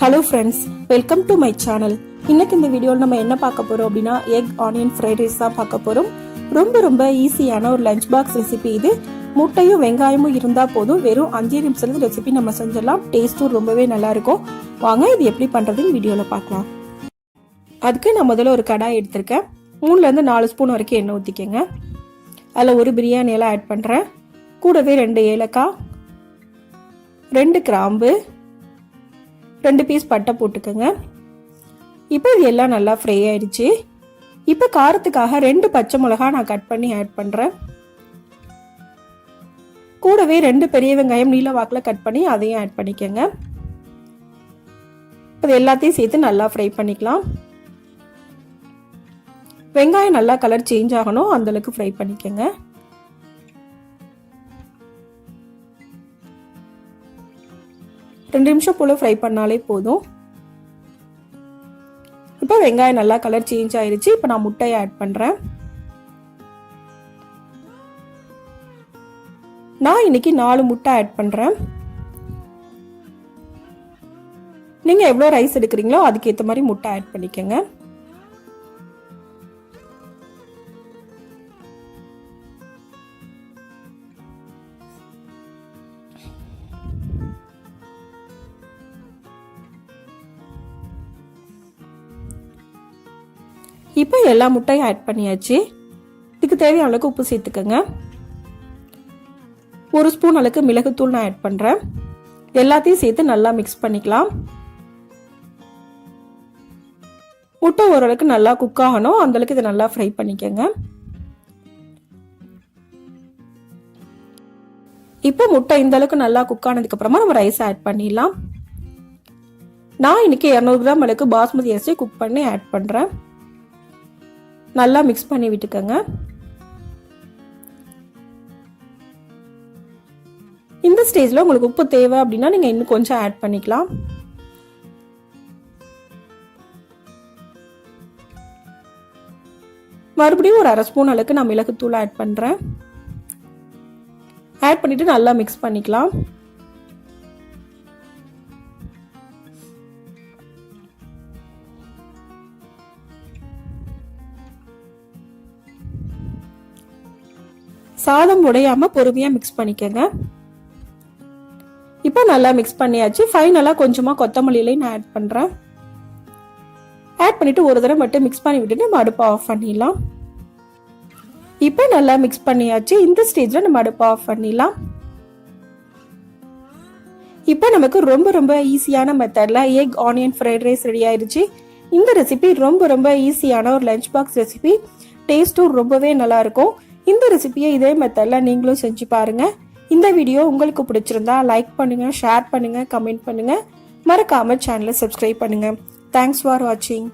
Hello friends welcome to my channel இன்னைக்கு இந்த வீடியோவில் நம்ம என்ன பார்க்க போறோம் அப்படின்னா எக் ஆனியன் ஃப்ரைட் ரைஸ் தான் பார்க்க போறோம். ரொம்ப ரொம்ப ஈஸியான ஒரு லஞ்ச் பாக்ஸ் ரெசிபி இது. முட்டையும் வெங்காயமும் இருந்தால் போதும். வெறும் அஞ்சே நிமிஷத்துல ரெசிபி நம்ம செஞ்சிடலாம். டேஸ்ட்டும் ரொம்பவே நல்லா இருக்கும். வாங்க இது எப்படி பண்ணுறதுன்னு வீடியோவில் பார்க்கலாம். அதுக்கு நான் முதல்ல ஒரு கடாய் எடுத்திருக்கேன். மூணுலேருந்து நாலு ஸ்பூன் வரைக்கும் எண்ணெய் ஊற்றிக்கங்க அதில் ஒரு பிரியாணி எல்லாம் ஆட் பண்ணுறேன் கூடவே ரெண்டு ஏலக்காய் ரெண்டு கிராம்பு ரெண்டு பீஸ் பட்டை போட்டுக்கோங்க. இப்போ இது எல்லாம் நல்லா ஃப்ரை ஆயிடுச்சு. இப்போ காரத்துக்காக ரெண்டு பச்சை மிளகா நான் கட் பண்ணி ஆட் பண்ணுறேன் கூடவே ரெண்டு பெரிய வெங்காயம் நீல வாக்கில் கட் பண்ணி அதையும் ஆட் பண்ணிக்கோங்க. இது எல்லாத்தையும் சேர்த்து நல்லா ஃப்ரை பண்ணிக்கலாம். வெங்காயம் நல்லா கலர் சேஞ்ச் ஆகணும். அந்தளவுக்கு ஃப்ரை பண்ணிக்கோங்க. ரெண்டு நிமிஷம் போல் ஃப்ரை பண்ணாலே போதும். இப்போ வெங்காயம் நல்லா கலர் சேஞ்ச் ஆயிருச்சு. இப்போ நான் முட்டையை ஆட் பண்ணுறேன் நான் இன்னைக்கு நாலு முட்டை ஆட் பண்ணுறேன் நீங்கள் எவ்வளோ ரைஸ் எடுக்கிறீங்களோ அதுக்கேற்ற மாதிரி முட்டை ஆட் பண்ணிக்கோங்க. இப்போ எல்லா முட்டையும் ஆட் பண்ணியாச்சு. இதுக்கு தேவையான அளவுக்கு உப்பு சேர்த்துக்கோங்க. ஒரு ஸ்பூன் அளவுக்கு மிளகுத்தூள் நான் ஆட் பண்ணுறேன் எல்லாத்தையும் சேர்த்து நல்லா மிக்ஸ் பண்ணிக்கலாம். முட்டை ஓரளவுக்கு நல்லா குக் ஆகணும். அந்தளவுக்கு இதை நல்லா ஃப்ரை பண்ணிக்கோங்க. இப்போ முட்டை இந்த அளவுக்கு நல்லா குக் ஆனதுக்கு அப்புறமா நம்ம ரைஸ் ஆட் பண்ணிடலாம். நான் இன்னைக்கு இரநூறு கிராம் அளவுக்கு பாஸ்மதி அரிசி குக் பண்ணி ஆட் பண்ணுறேன் நல்லா மிக்ஸ் பண்ணி விட்டுக்கோங்க. இந்த ஸ்டேஜில் உங்களுக்கு உப்பு தேவை அப்படின்னா நீங்கள் இன்னும் கொஞ்சம் ஆட் பண்ணிக்கலாம். மறுபடியும் ஒரு அரை ஸ்பூன் அளவுக்கு நான் மிளகுத்தூள் ஆட் பண்ணுறேன் ஆட் பண்ணிவிட்டு நல்லா மிக்ஸ் பண்ணிக்கலாம். சாதம் உடையாம பொறுமையாக மிக்ஸ் பண்ணிக்கோங்க. இப்போ நல்லா மிக்ஸ் பண்ணியாச்சு. ஃபைனலாக கொஞ்சமாக கொத்தமல்லியிலையும் நான் ஆட் பண்ணுறேன் ஆட் பண்ணிவிட்டு ஒரு தடவை மட்டும் மிக்ஸ் பண்ணி விட்டுட்டு நம்ம அடுப்பை ஆஃப் பண்ணிடலாம். இப்போ நல்லா மிக்ஸ் பண்ணியாச்சு. இந்த ஸ்டேஜில் நம்ம அடுப்பை ஆஃப் பண்ணிடலாம். இப்போ நமக்கு ரொம்ப ரொம்ப ஈஸியான மெத்தடில் egg onion fried rice ready ஆயிடுச்சு இந்த ரெசிபி ரொம்ப ரொம்ப ஈஸியான ஒரு லஞ்ச் பாக்ஸ் ரெசிபி டேஸ்ட்டும் ரொம்பவே நல்லாயிருக்கும் இந்த ரெசிபியை இதே மெத்தடில் நீங்களும் செஞ்சு பாருங்கள் இந்த வீடியோ உங்களுக்கு பிடிச்சிருந்தா லைக் பண்ணுங்கள் ஷேர் பண்ணுங்கள் கமெண்ட் பண்ணுங்கள் மறக்காமல் சேனலை சப்ஸ்கிரைப் பண்ணுங்கள் தேங்க்ஸ் ஃபார் வாட்சிங்